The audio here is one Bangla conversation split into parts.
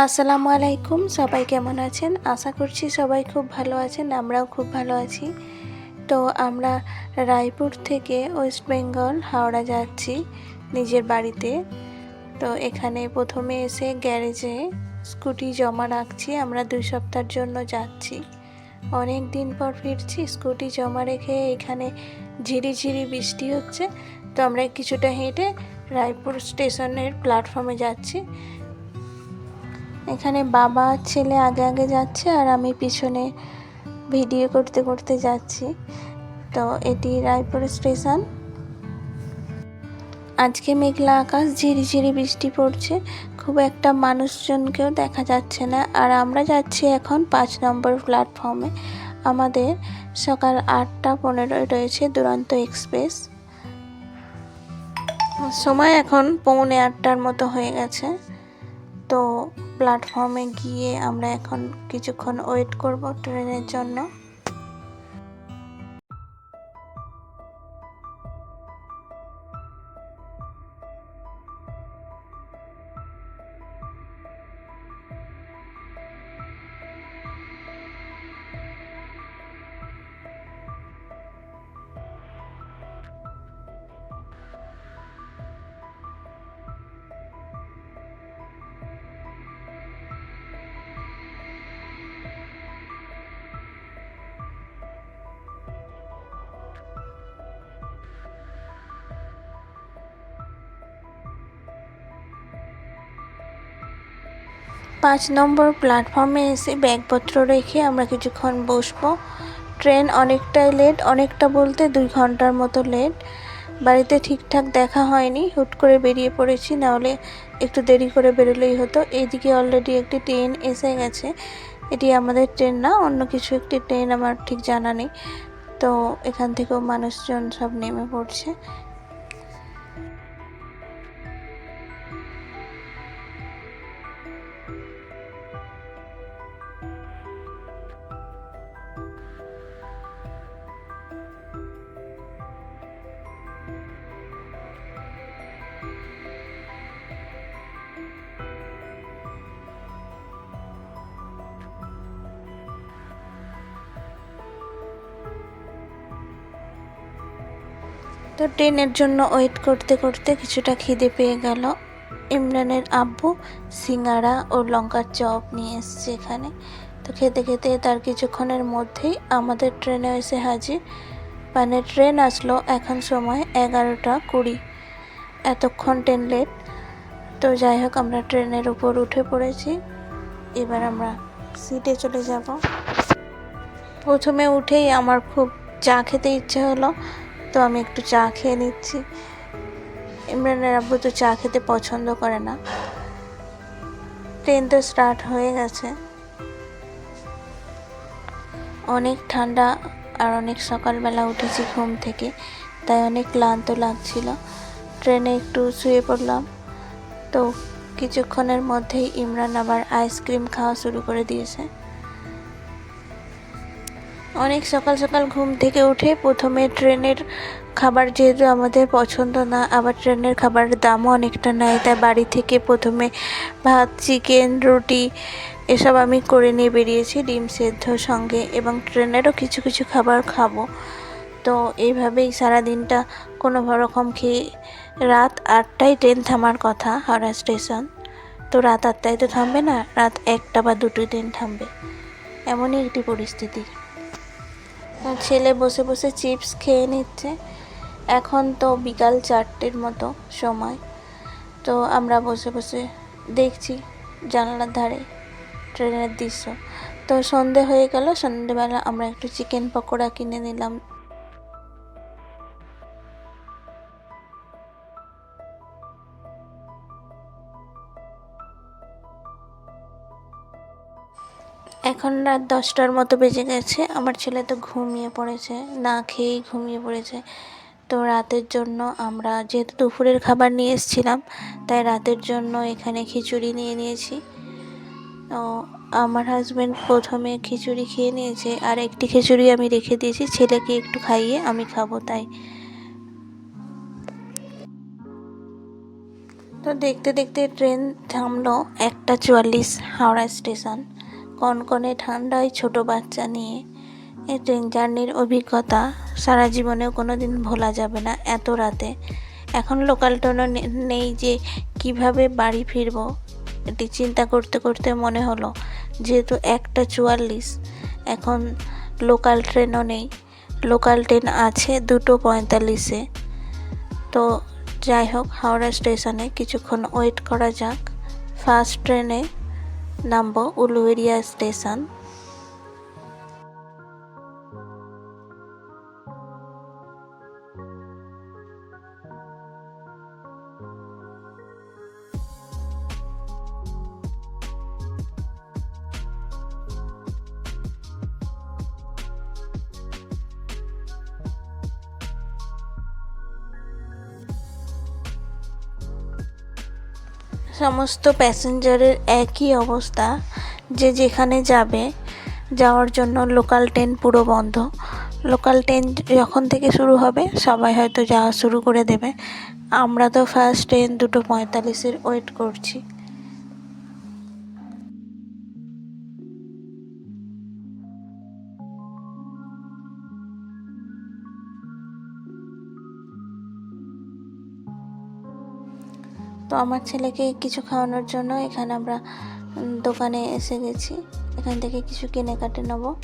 আসসালামু আলাইকুম, সবাই কেমন আছেন? আশা করছি সবাই খুব ভালো আছেন, আমরাও খুব ভালো আছি। তো আমরা রায়পুর থেকে ওয়েস্ট বেঙ্গল হাওড়া যাচ্ছি নিজের বাড়িতে। তো এখানে প্রথমে এসে গ্যারেজে স্কুটি জমা রাখছি, আমরা দুই সপ্তাহের জন্য যাচ্ছি। অনেক দিন পর ফিরছি, স্কুটি জমা রেখে এখানে ঝিরিঝিরি বৃষ্টি হচ্ছে। তো আমরা কিছুটা হেঁটে রায়পুর স্টেশনের প্ল্যাটফর্মে যাচ্ছি। এখানে বাবা, ছেলে আগে আগে যাচ্ছে আর আমি পিছনে ভিডিও করতে করতে যাচ্ছি। তো এটি রায়পুর স্টেশন। আজকে মেঘলা আকাশ, ঝিরিঝিরি বৃষ্টি পড়ছে। খুব একটা মানুষজনকেও দেখা যাচ্ছে না। আর আমরা যাচ্ছি এখন পাঁচ নম্বর প্ল্যাটফর্মে। আমাদের সকাল আটটা পনেরোয় রয়েছে দুরন্ত এক্সপ্রেস। সময় এখন পৌনে আটটার মতো হয়ে গেছে। তো প্ল্যাটফর্মে গিয়ে আমরা এখন কিছুক্ষণ ওয়েট করব ট্রেনের জন্য। পাঁচ নম্বর প্ল্যাটফর্মে এসে ব্যাগপত্র রেখে আমরা কিছুক্ষণ বসবো। ট্রেন অনেকটাই লেট অনেকটা বলতে দুই ঘণ্টার মতো লেট বাড়িতে ঠিকঠাক দেখা হয়নি, হুট করে বেরিয়ে পড়েছি, নাহলে একটু দেরি করে বেরোলেই হতো। এইদিকে অলরেডি একটি ট্রেন এসে গেছে। এটি আমাদের ট্রেন না, অন্য কিছু একটি ট্রেন আমার ঠিক জানা নেই। তো এখান থেকেও মানুষজন সব নেমে পড়ছে। তো ট্রেনের জন্য ওয়েট করতে করতে কিছুটা খিদে পেয়ে গেল। ইমরানের আব্বু, সিঙ্গারা ও লঙ্কার চপ নিয়ে এসছে এখানে। তো খেতে খেতে তার কিছুক্ষণের মধ্যেই আমাদের ট্রেনে এসে হাজির। মানে ট্রেন আসলো এখন সময় এগারোটা কুড়ি। এতক্ষণ ট্রেন লেট তো যাই হোক, আমরা ট্রেনের উপর উঠে পড়েছি। এবার আমরা সিটে চলে যাব। প্রথমে উঠেই আমার খুব চা খেতে ইচ্ছে হলো। তো আমি একটু চা খেয়ে নিচ্ছি। ইমরানের আব্বু তো চা খেতে পছন্দ করে না। ট্রেন তো স্টার্ট হয়ে গেছে। অনেক ঠান্ডা আর অনেক সকালবেলা উঠেছি ঘুম থেকে, তাই অনেক ক্লান্ত লাগছিল। ট্রেনে একটু শুয়ে পড়লাম। তো কিছুক্ষণের মধ্যেই ইমরান আবার আইসক্রিম খাওয়া শুরু করে দিয়েছে। অনেক সকাল সকাল ঘুম থেকে উঠে প্রথমে ট্রেনের খাবার যেহেতু আমাদের পছন্দ না, আবার ট্রেনের খাবারের দামও অনেকটা নেয়, তাই বাড়ি থেকে প্রথমে ভাত, চিকেন, রুটি এসব আমি করে নিয়ে বেরিয়েছি ডিম সেদ্ধ সঙ্গে এবং ট্রেনেরও কিছু কিছু খাবার খাব। তো এইভাবেই সারা দিনটা কোনো রকম খেয়ে রাত আটটায় ট্রেন থামার কথা হাওড়া স্টেশন। তো রাত আটটায় তো থামবে না, রাত একটা বা দুটোই ট্রেন থামবে। এমনই একটি পরিস্থিতি। ছেলে বসে বসে চিপস খেয়ে নিচ্ছে। এখন তো বিকাল চারটের মতো সময়। তো আমরা বসে বসে দেখছি জানলার ধারে ট্রেনের দৃশ্য। তো সন্ধে হয়ে গেল, সন্ধেবেলা আমরা একটু চিকেন পকোড়া কিনে নিলাম। এখন রাত দশটার মতো বেজে গেছে। আমার ছেলে তো ঘুমিয়ে পড়েছে, না খেয়েই ঘুমিয়ে পড়েছে। তো রাতের জন্য আমরা, যেহেতু দুপুরের খাবার নিয়ে এসেছিলাম, তাই রাতের জন্য এখানে খিচুড়ি নিয়ে নিয়েছি। তো আমার হাজব্যান্ড প্রথমে খিচুড়ি খেয়ে নিয়েছে, আর একটি খিচুড়ি আমি রেখে দিয়েছি, ছেলেকে একটু খাইয়ে আমি খাব তাই। তো দেখতে দেখতে ট্রেন থামলো একটা চুয়াল্লিশ হাওড়া স্টেশন কনকনে ঠান্ডায় ছোট বাচ্চা নিয়ে। এই ট্রেন জার্নির অভিজ্ঞতা সারা জীবনেও কোনো দিন ভোলা যাবে না এত রাতে। এখন লোকাল ট্রেনও নেই যে কীভাবে বাড়ি ফিরবো। এটি চিন্তা করতে করতে মনে হলো, যেহেতু একটা চুয়াল্লিশ, এখন লোকাল ট্রেনও নেই। লোকাল ট্রেন আছে দুটো পঁয়তাল্লিশে। তো যাই হোক, হাওড়া স্টেশনে কিছুক্ষণ ওয়েট করা যাক। ফার্স্ট ট্রেনে নামবো উলুবেরিয়া স্টেশন। সমস্ত প্যাসেঞ্জারের একই অবস্থা যে যেখানে যাবে, যাওয়ার জন্য লোকাল ট্রেন পুরো বন্ধ। লোকাল ট্রেন যখন থেকে শুরু হবে, সবাই হয়তো যাওয়া শুরু করে দেবে। আমরা তো ফার্স্ট ট্রেন দুটো পঁয়তাল্লিশের ওয়েট করছি। তো আমার ছেলেকে কিছু খাওয়ানোর জন্য এখানে আমরা দোকানে এসে গেছি। এখান থেকে কিছু কিনে কাটে নেব।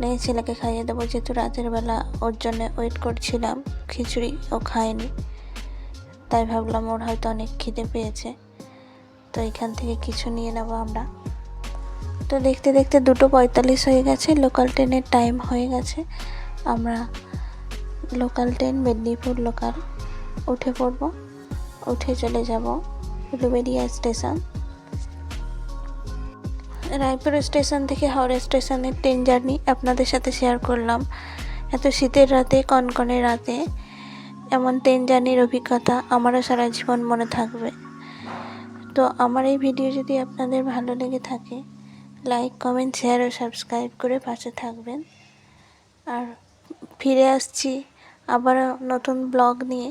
নিয়ে ছেলেকে খাইয়ে দেবো। যেহেতু রাতের বেলা ওর জন্য ওয়েট করছিলাম, খিচুড়ি ও খায়নি। তাই ভাবলাম ওর হয়তো অনেক খিদে পেয়েছে। তো এখান থেকে কিছু নিয়ে নেব আমরা। তো দেখতে দেখতে দুটো পঁয়তাল্লিশ হয়ে গেছে। লোকাল ট্রেনের টাইম হয়ে গেছে। আমরা লোকাল ট্রেন মেদিনীপুর লোকাল উঠে পড়ব। উঠে চলে যাব উলুবেরিয়া স্টেশন। রায়পুর স্টেশন থেকে হাওড়া স্টেশনের ট্রেন জার্নি আপনাদের সাথে শেয়ার করলাম। এত শীতের রাতে, কনকনে রাতে এমন ট্রেন জার্নির অভিজ্ঞতা আমারও সারা জীবন মনে থাকবে। তো আমার এই ভিডিও যদি আপনাদের ভালো লেগে থাকে, লাইক, কমেন্ট, শেয়ার ও সাবস্ক্রাইব করে পাশে থাকবেন। আর ফিরে আসছি আবার নতুন ব্লগ নিয়ে।